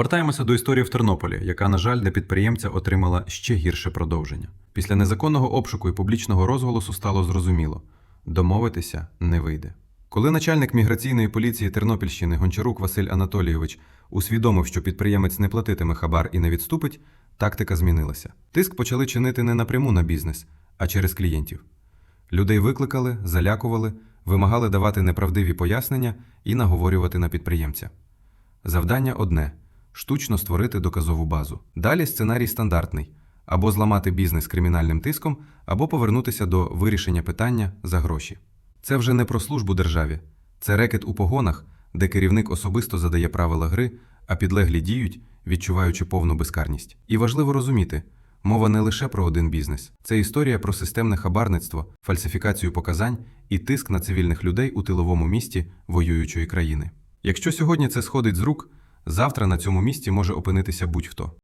Повертаємося до історії в Тернополі, яка, на жаль, для підприємця отримала ще гірше продовження. Після незаконного обшуку і публічного розголосу стало зрозуміло домовитися не вийде. Коли начальник міграційної поліції Тернопільщини Гончарук Василь Анатолійович усвідомив, що підприємець не платитиме хабар і не відступить, тактика змінилася. Тиск почали чинити не напряму на бізнес, а через клієнтів. Людей викликали, залякували, вимагали давати неправдиві пояснення і наговорювати на підприємця. Завдання одне штучно створити доказову базу. Далі сценарій стандартний: або зламати бізнес кримінальним тиском, або повернутися до вирішення питання за гроші. Це вже не про службу державі, це рекет у погонах, де керівник особисто задає правила гри, а підлеглі діють, відчуваючи повну безкарність. І важливо розуміти, мова не лише про один бізнес, це історія про системне хабарництво, фальсифікацію показань і тиск на цивільних людей у тиловому місті воюючої країни. Якщо сьогодні це сходить з рук, завтра на цьому місці може опинитися будь-хто.